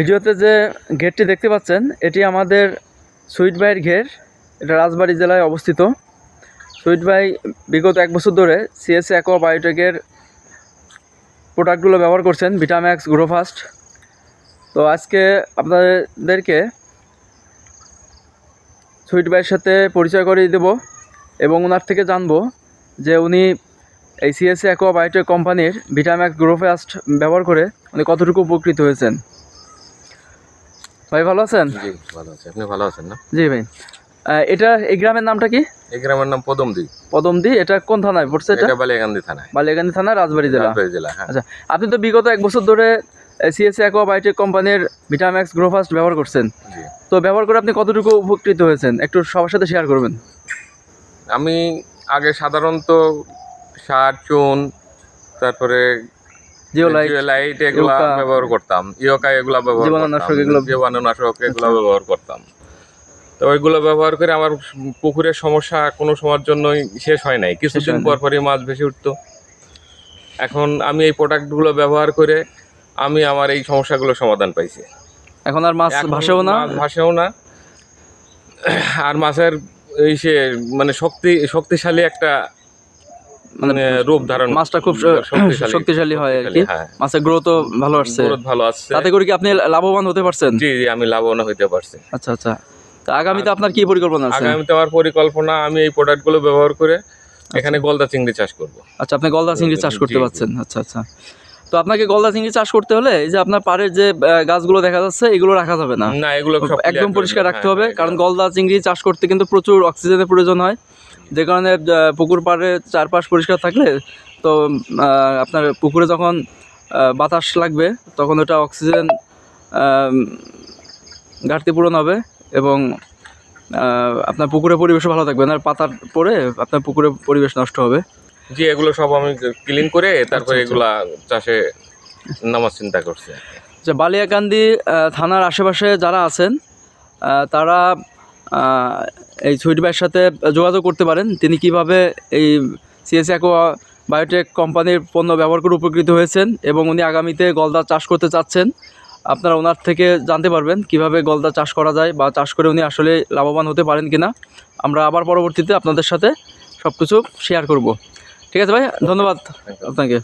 ভিডিওতে যে ঘেরটি দেখতে পাচ্ছেন, এটি আমাদের সুইট ভাইয়ের ঘের। এটা রাজবাড়ী জেলায় অবস্থিত। সুইট ভাই বিগত এক বছর ধরে সিএসএ অ্যাকোয়া বায়োটেকের প্রোডাক্টগুলো ব্যবহার করছেন ভিটাম্যাক্স গ্রোফাস্ট তো আজকে আপনাদেরকে সুইট ভাইয়ের সাথে পরিচয় করিয়ে দেব এবং ওনার থেকে জানব যে উনি এই সিএসএ অ্যাকোয়া বায়োটেক কোম্পানির ভিটাম্যাক্স গ্রোফাস্ট ব্যবহার করে উনি কতটুকু উপকৃত হয়েছেন। ভাই ভালো আছেন? জি ভালো আছে। আপনি ভালো আছেন না? জি ভাই। এটা এই গ্রামের নামটা কি? এই গ্রামের নাম পদমদি। পদমদি এটা কোন থানায় পড়ছে এটা? এটা বালিয়াকান্দি থানায়। বালিয়াকান্দি থানা রাজবাড়ী জেলা। রাজবাড়ী জেলা হ্যাঁ। আচ্ছা আপনি তো বিগত এক বছর ধরে সিএসএ অ্যাকোয়া বায়োটেক কোম্পানির ভিটাম্যাক্স গ্রোফাস্ট ব্যবহার করছেন। জি। তো ব্যবহার করে আপনি কতটুকু উপকৃত হয়েছেন? একটু সবার সাথে শেয়ার করবেন। আমি আগে সাধারণত সার চুন তারপরে জিওলাইট এগুলা ব্যবহার করতাম ইয়োকা এগুলা ব্যবহার জীবাণুনাশক এগুলো-। জীবাণুনাশক এগুলা ব্যবহার করতাম। তো ওইগুলো ব্যবহার করে আমার পুকুরের সমস্যা কোনো সময়ের জন্যই শেষ হয় নাই। কিছুদিন। পর পরই মাছ ভেসে উঠতো। এখন আমি এই প্রোডাক্টগুলো ব্যবহার করে আমি আমার এই সমস্যাগুলো সমাধান পাইছি। এখন আর মাছ ভাসেও না? ভাসেও না। আর মাছের এই সে মানে শক্তি শক্তিশালী একটা মানে মানে রূপ ধারণ মাছটা খুব শক্তিশালী। হয় আর কি। হ্যাঁ। মাছের গ্রোথ ভালো আসছে। ভালো আসছে। তাতে করে কি আপনি লাভবান হতে পারছেন? জি জি আমি লাভবান হইতে পারছি। আচ্ছা আচ্ছা। তা আগামীতে আপনার কি পরিকল্পনা আছে? আগামীতে আমার পরিকল্পনা আমি এই প্রোডাক্টগুলো ব্যবহার করে এখানে গলদা চিংড়ি চাষ করব। আচ্ছা আপনি গলদা চিংড়ি চাষ করতে। পারছেন। আচ্ছা আচ্ছা। তো আপনাকে গলদা চিংড়ি চাষ করতে হলে এই যে আপনার পাড়ের যে গাছগুলো দেখা যাচ্ছে এগুলো রাখা যাবে না। না এগুলো সব একদম পরিষ্কার রাখতে হ্যাঁ, হবে হ্যাঁ, কারণ গলদা চিংড়ি চাষ করতে কিন্তু প্রচুর অক্সিজেনের প্রয়োজন হয়। যে কারণে পুকুর পাড়ে চারপাশ পরিষ্কার থাকলে তো আপনার পুকুরে যখন বাতাস লাগবে তখন ওটা অক্সিজেন ঘাটতি পূরণ হবে এবং আপনার পুকুরে পরিবেশও ভালো থাকবে না। পাতার পরে আপনার পুকুরে পরিবেশ নষ্ট হবে। জি এগুলো সব আমি ক্লিন করে তারপরে আচ্ছা। এগুলা চাষে নামার চিন্তা করছি যে বালিয়াকান্দি আহ, থানার আশেপাশে যারা আছেন তারা এই সুইট ভাইয়ের সাথে যোগাযোগ করতে পারেন। তিনি কীভাবে এই সিএস অ্যাকোয়া বায়োটেক কোম্পানির পণ্য ব্যবহার করে উপকৃত হয়েছেন এবং উনি আগামীতে গলদা চাষ করতে চাচ্ছেন আপনারা ওনার থেকে জানতে পারবেন কীভাবে গলদা চাষ করা যায় বা চাষ করে উনি আসলে লাভবান হতে পারেন কিনা। আমরা আবার পরবর্তীতে আপনাদের সাথে সব কিছু শেয়ার করব। ঠিক আছে ভাই ধন্যবাদ। আপনাকে